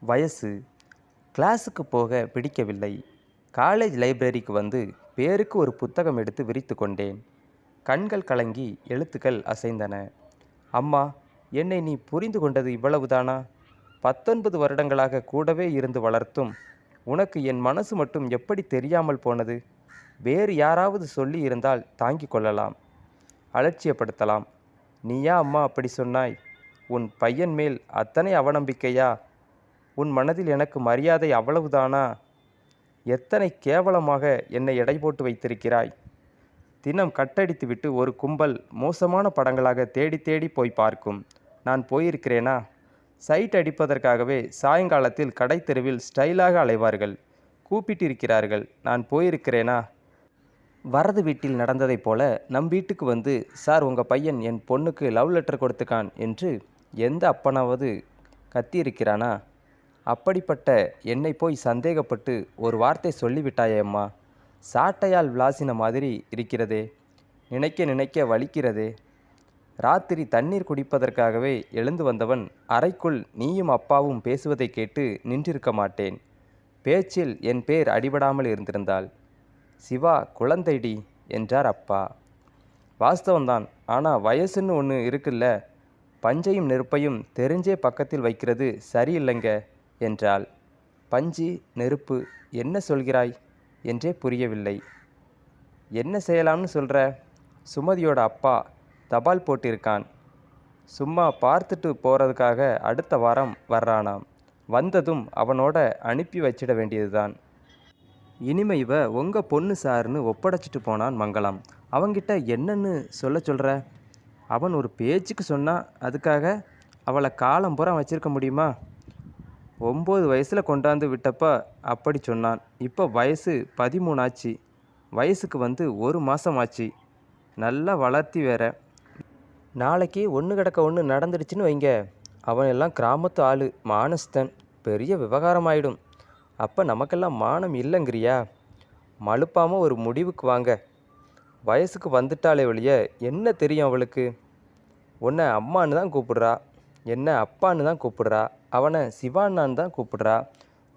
வயசு கிளாஸுக்கு போக பிடிக்கவில்லை. காலேஜ் லைப்ரரிக்கு வந்து பேருக்கு ஒரு புத்தகம் எடுத்து விரித்து கொண்டேன். கண்கள் கலங்கி எழுத்துக்கள் அசைந்தன. அம்மா என்னை நீ புரிந்து கொண்டது இவ்வளவுதானா? பத்தொன்பது வருடங்களாக கூடவே இருந்து வளர்த்தும் உனக்கு என் மனசு மட்டும் எப்படி தெரியாமல் போனது? வேறு யாராவது சொல்லி இருந்தால் தாங்கிக் கொள்ளலாம். அலட்சியப்படுத்தலாம். நீயா அம்மா அப்படி சொன்னாய். உன் பையன் மேல் அத்தனை அவநம்பிக்கையா? உன் மனதில் எனக்கு மரியாதை அவ்வளவுதானா? எத்தனை கேவலமாக என்னை எடை போட்டு வைத்திருக்கிறாய்? தினம் கட்டடித்துவிட்டு ஒரு கும்பல் மோசமான படங்களாக தேடி தேடி போய் பார்க்கும். நான் போயிருக்கிறேனா? சைட் அடிப்பதற்காகவே சாயங்காலத்தில் கடை தெருவில் ஸ்டைலாக அலைவார்கள். கூப்பிட்டிருக்கிறார்கள் நான் போயிருக்கிறேனா? வரது வீட்டில் நடந்ததைப் போல நம் வீட்டுக்கு வந்து சார் உங்கள் பையன் என் பொண்ணுக்கு லவ் லெட்டர் கொடுத்துக்கான் என்று எந்த அப்பனாவது கத்தியிருக்கிறானா? அப்படிப்பட்ட என்னை போய் சந்தேகப்பட்டு ஒரு வார்த்தை சொல்லிவிட்டாயே அம்மா. சாட்டையால் விளாசின மாதிரி இருக்கிறதே. நினைக்க நினைக்க வலிக்கிறதே. ராத்திரி தண்ணீர் குடிப்பதற்காகவே எழுந்து வந்தவன் அறைக்குள் நீயும் அப்பாவும் பேசுவதை கேட்டு நின்றிருக்க மாட்டேன். பேச்சில் என் பேர் அடிபடாமல் இருந்திருந்தாள் சிவா குழந்தைடி என்றார் அப்பா. வாஸ்தவம்தான் ஆனால் வயசுன்னு ஒன்று இருக்குல்ல. பஞ்சையும் நெருப்பையும் தெரிஞ்சே பக்கத்தில் வைக்கிறது சரியில்லைங்க. என்றாள். பஞ்சு நெருப்பு என்ன சொல்கிறாய்? என்றே புரியவில்லை. என்ன செய்யலாம்னு சொல்கிற சுமதியோட அப்பா தபால் போட்டிருக்கான். சும்மா பார்த்துட்டு போகிறதுக்காக அடுத்த வாரம் வர்றானாம். வந்ததும் அவனோட அனுப்பி வச்சிட வேண்டியதுதான். இனிமே இவ உங்கள் பொண்ணு சார்னு ஒப்படைச்சிட்டு போனான் மங்களம். அவங்கிட்ட என்னன்னு சொல்ல சொல்கிற அவன் ஒரு பேச்சுக்கு சொன்னான் அதுக்காக அவளை காலம் பூரா வச்சிருக்க முடியுமா? ஒம்பது வயசில் கொண்டாந்து விட்டப்பா அப்படி சொன்னான். இப்போ வயசு பதிமூணு ஆச்சு. வயசுக்கு வந்து ஒரு மாதம் ஆச்சு. நல்லா வளர்த்தி வேற. நாளைக்கு ஒன்று கிடக்க ஒன்று நடந்துடுச்சுன்னு வைங்க. அவன் எல்லாம் கிராமத்து ஆள் மானஸ்தன். பெரிய விவகாரம் ஆயிடும் அப்போ நமக்கெல்லாம் மானம் இல்லைங்கிறியா? மழுப்பாமல் ஒரு முடிவுக்கு வாங்க. வயசுக்கு வந்துட்டாலே ஒழிய என்ன தெரியும் அவளுக்கு? உன்னை அம்மான்னு தான் கூப்பிடுறா. என்ன அப்பான்னு தான் கூப்பிடுறா. அவனை சிவான்னான்னு தான் கூப்பிடுறா.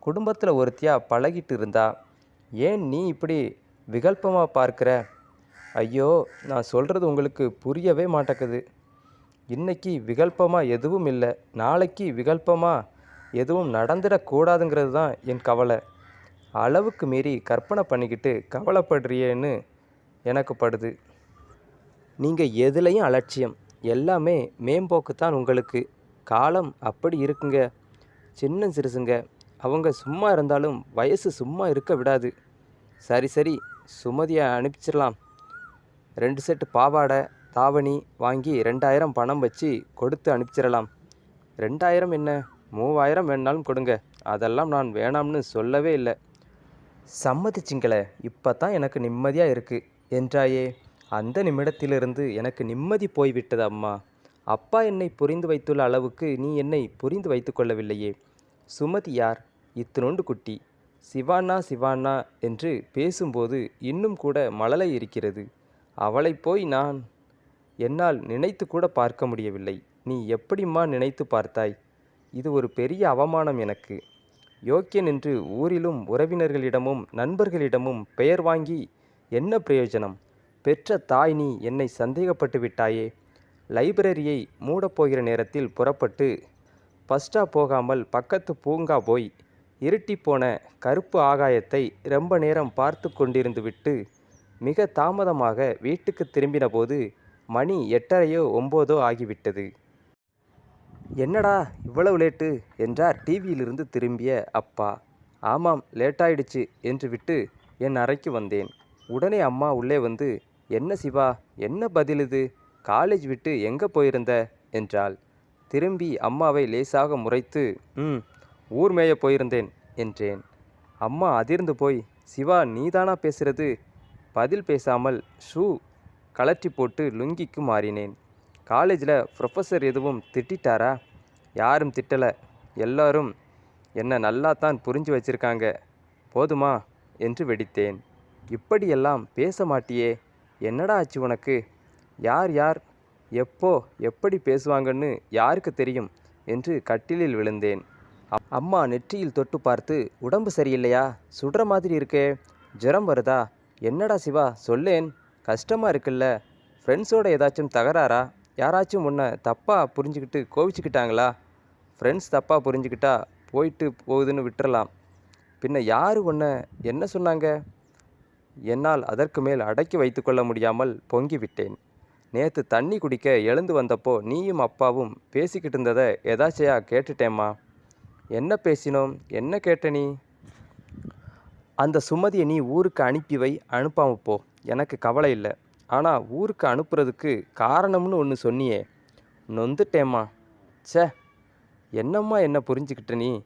குடும்பத்தில் ஒருத்தியாக பழகிட்டு இருந்தா ஏன் நீ இப்படி விகல்பமாக பார்க்குற? ஐயோ நான் சொல்கிறது உங்களுக்கு புரியவே மாட்டேக்குது இன்றைக்கி விகல்பமாக எதுவும் இல்லை. நாளைக்கு விகல்பமாக எதுவும் நடந்துடக்கூடாதுங்கிறது தான் என் கவலை. அளவுக்கு மீறி கற்பனை பண்ணிக்கிட்டு கவலைப்படுறியேன்னு எனக்கு படுது. நீங்கள் எதுலேயும் அலட்சியம். எல்லாமே மேம்போக்கு தான் உங்களுக்கு. காலம் அப்படி இருக்குங்க. சின்ன சிறுசுங்க. அவங்க சும்மா இருந்தாலும் வயசு சும்மா இருக்க விடாது. சரி சரி சுமதியை அனுப்பிச்சிடலாம். ரெண்டு செட்டு பாவாடை தாவணி வாங்கி ரெண்டாயிரம் பணம் வச்சு கொடுத்து அனுப்பிச்சிடலாம். ரெண்டாயிரம் என்ன? மூவாயிரம் வேணாலும் கொடுங்க. அதெல்லாம் நான் வேணாம்னு சொல்லவே இல்லை. சம்மதிச்சிங்களே இப்போ தான் எனக்கு நிம்மதியாக இருக்குது என்றாயே. அந்த நிமிடத்திலிருந்து எனக்கு நிம்மதி போய்விட்டது அம்மா. அப்பா என்னை புரிந்து வைத்துள்ள அளவுக்கு நீ என்னை புரிந்து வைத்து கொள்ளவில்லையே. சுமதி யார்? இத்தினோண்டு குட்டி. சிவானா சிவானா என்று பேசும்போது இன்னும் கூட மழலை இருக்கிறது அவளை போய் நான் என்னால் நினைத்து கூட பார்க்க முடியவில்லை. நீ எப்படிம்மா நினைத்து பார்த்தாய்? இது ஒரு பெரிய அவமானம் எனக்கு. யோக்கியன் என்று ஊரிலும் உறவினர்களிடமும் நண்பர்களிடமும் பெயர் வாங்கி என்ன பிரயோஜனம்? பெற்ற தாய் நீ என்னை சந்தேகப்பட்டு விட்டாயே. லைப்ரரியை மூடப்போகிற நேரத்தில் புறப்பட்டு பஸ்டா போகாமல் பக்கத்து பூங்கா போய் இருட்டி போன கருப்பு ஆகாயத்தை ரொம்ப நேரம் பார்த்து கொண்டிருந்து விட்டு மிக தாமதமாக வீட்டுக்கு திரும்பினபோது மணி எட்டரையோ ஒம்போதோ ஆகிவிட்டது. என்னடா இவ்வளவு லேட்டு? என்றார் டிவியிலிருந்து திரும்பிய அப்பா. ஆமாம் லேட்டாயிடுச்சு என்று விட்டு என் அறைக்கு வந்தேன். உடனே அம்மா உள்ளே வந்து என்ன சிவா என்ன பதில் இது? காலேஜ் விட்டு எங்கே போயிருந்த? என்றாள். திரும்பி அம்மாவை லேசாக முறைத்து ம் ஊர் மேய போயிருந்தேன் என்றேன். அம்மா அதிர்ந்து போய் சிவா நீதானா பேசுறது? பதில் பேசாமல் ஷூ கலற்றி போட்டு லுங்கிக்கு மாறினேன். காலேஜில் ப்ரொஃபஸர் எதுவும் திட்டிட்டாரா? யாரும் திட்டலை. எல்லாரும் என்னை நல்லா தான் புரிஞ்சு வச்சிருக்காங்க. போதுமா? என்று வெடித்தேன். இப்படியெல்லாம் பேச மாட்டியே. என்னடா ஆச்சு உனக்கு? யார் யார் எப்போ எப்படி பேசுவாங்கன்னு யாருக்கு தெரியும்? என்று கட்டிலில் விழுந்தேன். அம்மா நெற்றியில் தொட்டு பார்த்து உடம்பு சரியில்லையா? சுடுற மாதிரி இருக்கே. ஜுரம் வருதா? என்னடா சிவா சொல்லேன். கஷ்டமாக இருக்குல்ல. ஃப்ரெண்ட்ஸோட ஏதாச்சும் தகராறா? யாராச்சும் உன்னை தப்பாக புரிஞ்சுக்கிட்டு கோவிச்சுக்கிட்டாங்களா? ஃப்ரெண்ட்ஸ் தப்பாக புரிஞ்சுக்கிட்டா போயிட்டு போகுதுன்னு விட்டுறலாம். பின்ன யார் உன்னை? என்ன சொன்னாங்க? என்னால் அதற்கு மேல் அடக்கி வைத்துக்கொள்ள முடியாமல் பொங்கி விட்டேன் நேற்று தண்ணி குடிக்க எழுந்து வந்தப்போ நீயும் அப்பாவும் பேசிக்கிட்டு இருந்ததை எதாச்சையா கேட்டுட்டேம்மா. என்ன பேசினோம்? என்ன கேட்ட நீ? அந்த சுமதியை நீ ஊருக்கு அனுப்பி வை அனுப்பாம போ. எனக்கு கவலை இல்லை. ஆனால் ஊருக்கு அனுப்புறதுக்கு காரணம்னு ஒன்று சொன்னியே. நொந்துட்டேம்மா. ச்சே என்னம்மா என்ன புரிஞ்சுக்கிட்ட நீ?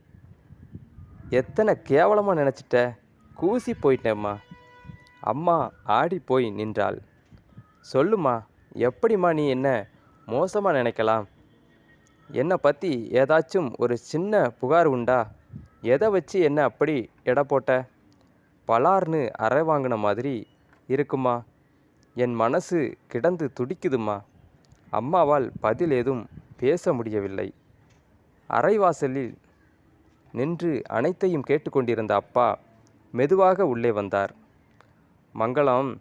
எத்தனை கேவலமாக நினச்சிட்ட? கூசி போயிட்டேம்மா. அம்மா ஆடி போய் நின்றாள். சொல்லுமா எப்படிம்மா நீ என்ன மோசமாக நினைக்கலாம்? என்னை பற்றி ஏதாச்சும் ஒரு சின்ன புகார் உண்டா? எதை வச்சு என்ன அப்படி எடை போட்ட? பலார்னு அறை வாங்கின மாதிரி இருக்குமா? என் மனசு கிடந்து துடிக்குதுமா? அம்மாவால் பதில் ஏதும் பேச முடியவில்லை. அரைவாசலில் நின்று அனைத்தையும் கேட்டுக்கொண்டிருந்த அப்பா மெதுவாக உள்ளே வந்தார். மங்களம்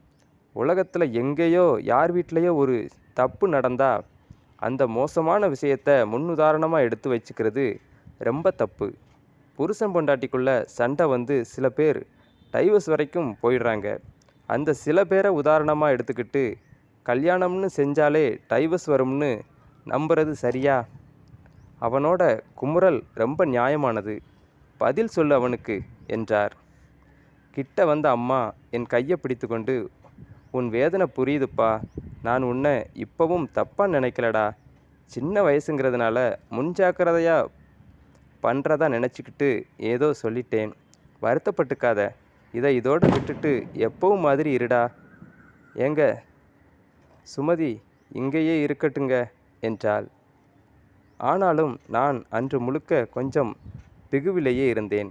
உலகத்தில் எங்கேயோ யார் வீட்லேயோ ஒரு தப்பு நடந்தால் அந்த மோசமான விஷயத்த முன்னுதாரணமாக எடுத்து வச்சுக்கிறது ரொம்ப தப்பு. புருஷன் பொண்டாட்டிக்குள்ள சண்டை வந்து சில பேர் டைவர்ஸ் வரைக்கும் போயிடுறாங்க. அந்த சில பேரை உதாரணமாக எடுத்துக்கிட்டு கல்யாணம்னு செஞ்சாலே டைவர்ஸ் வரும்னு நம்புறது சரியா? அவனோட குமுறல் ரொம்ப நியாயமானது. பதில் சொல்லு அவனுக்கு என்றார். கிட்ட வந்த அம்மா என் கையை பிடித்துக்கொண்டு உன் வேதனை புரியுதுப்பா. நான் உன்னை இப்போவும் தப்பாக நினைக்கலடா. சின்ன வயசுங்கிறதுனால முன்ஜாக்கிரதையாக பண்ணுறதா நினச்சிக்கிட்டு ஏதோ சொல்லிட்டேன். வருத்தப்பட்டுக்காத. இதை இதோடு விட்டுட்டு எப்பவும் மாதிரி இருடா. ஏங்க சுமதி இங்கேயே இருக்கட்டுங்க என்றாள். ஆனாலும் நான் அன்று முழுக்க கொஞ்சம் பிகுவிலேயே இருந்தேன்.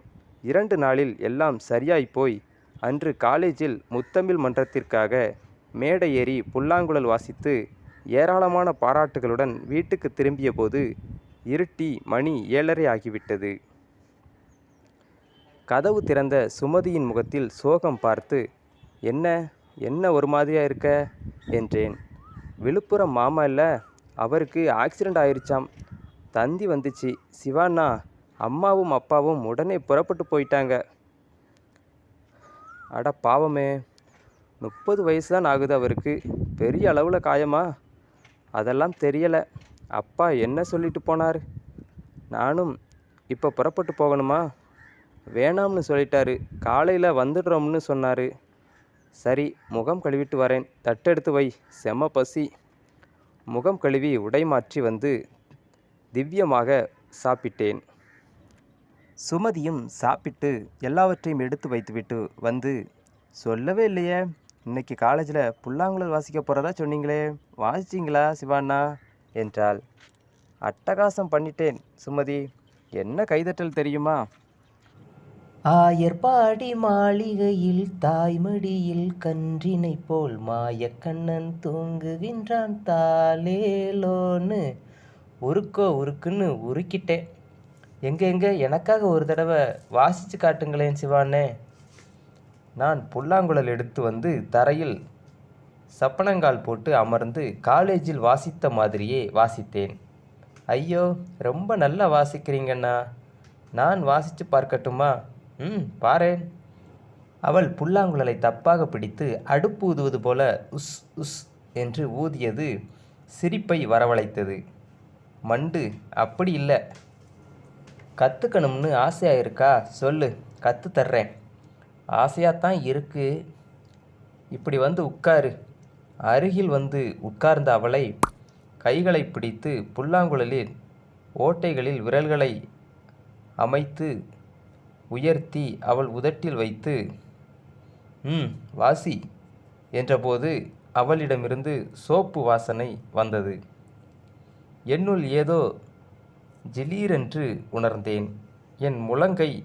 இரண்டு நாளில் எல்லாம் சரியாய் போய் அன்று காலேஜில் முத்தமிழ் மன்றத்திற்காக மேடை ஏறி புல்லாங்குழல் வாசித்து ஏராளமான பாராட்டுகளுடன் வீட்டுக்கு திரும்பிய போது இருட்டி மணி ஏழரை ஆகிவிட்டது. கதவு திறந்த சுமதியின் முகத்தில் சோகம் பார்த்து என்ன என்ன ஒரு மாதிரியாக இருக்க? என்றேன். விழுப்புரம் மாமா இல்லை? அவருக்கு ஆக்சிடெண்ட் ஆயிருச்சாம். தந்தி வந்துச்சு. சிவாண்ணா அம்மாவும் அப்பாவும் உடனே புறப்பட்டு போயிட்டாங்க. அட பாவமே. முப்பது வயசு தான் ஆகுது அவருக்கு. பெரிய அளவில் காயமா? அதெல்லாம் தெரியலை. அப்பா என்ன சொல்லிட்டு போனார்? நானும் இப்போ புறப்பட்டு போகணுமா? வேணாம்னு சொல்லிட்டாரு. காலையில் வந்துடுறோம்னு சொன்னார். சரி முகம் கழுவிட்டு வரேன். தட்டெடுத்து வை. செம பசி. முகம் கழுவி உடை மாற்றி வந்து திவ்யமாக சாப்பிட்டேன். சுமதியும் சாப்பிட்டு எல்லாவற்றையும் எடுத்து வைத்துவிட்டு வந்து சொல்லவே இல்லையே இன்னைக்கு காலேஜில் புல்லாங்குழல் வாசிக்க போகிறதா சொன்னீங்களே வாசிச்சிங்களா சிவாண்ணா? என்றாள். அட்டகாசம் பண்ணிட்டேன் சுமதி. என்ன கைதட்டல் தெரியுமா? ஆயர்பாடி மாளிகையில் தாய்மடியில் கன்றினை போல் மாயக்கண்ணன் தூங்குகின்றான் தாலேலோன்னு உருக்கோ உருக்குன்னு உருக்கிட்டேன். எங்க எனக்காக ஒரு தடவை வாசித்து காட்டுங்களேன் சிவானே நான் புல்லாங்குழல் எடுத்து வந்து தரையில் சப்பனங்கால் போட்டு அமர்ந்து காலேஜில் வாசித்த மாதிரியே வாசித்தேன். ஐயோ ரொம்ப நல்லா வாசிக்கிறீங்கண்ணா. நான் வாசித்து பார்க்கட்டுமா? ம் பாரேன். அவள் புல்லாங்குழலை தப்பாக பிடித்து அடுப்பு ஊதுவது போல உஸ் உஸ் என்று ஊதியது சிரிப்பை வரவழைத்தது. மண்டு அப்படி இல்லை. கற்றுக்கணும்னு ஆசையாக இருக்கா? சொல்லு கற்று தர்றேன். ஆசையாக தான் இருக்கு. இப்படி வந்து உட்காரு. அருகில் வந்து உட்கார்ந்த அவளை கைகளை பிடித்து புல்லாங்குழலில் ஓட்டைகளில் விரல்களை அமைத்து உயர்த்தி அவள் உதட்டில் வைத்து ம் வாசி என்றபோது அவளிடமிருந்து சோப்பு வாசனை வந்தது. என்னுள் ஏதோ ஜிலீரென்று உணர்ந்தேன். என் முழங்கை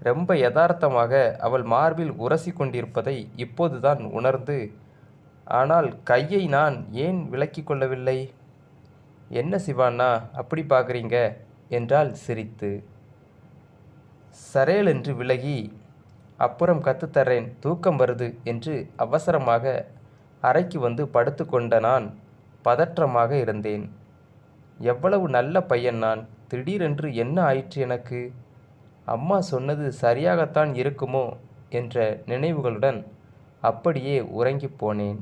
ரொம்ப யதார்த்தமாக அவள் மார்பில் உரசி கொண்டிருப்பதை இப்போதுதான் உணர்ந்து ஆனால் கையை நான் ஏன் விலக்கி கொள்ளவில்லை? என்ன சிவாண்ணா அப்படி பார்க்குறீங்க? என்றால் சிரித்து. சரேல் என்று விலகி அப்புறம் கத்துத்தரேன் தூக்கம் வருது என்று அவசரமாக அறைக்கு வந்து படுத்துக்கொண்ட நான் பதற்றமாக இருந்தேன். எவ்வளவு நல்ல பையன் நான்? திடீரென்று என்ன ஆயிற்று எனக்கு? அம்மா சொன்னது சரியாகத்தான் இருக்குமோ? என்ற நினைவுகளுடன் அப்படியே உறங்கிப் போனேன்.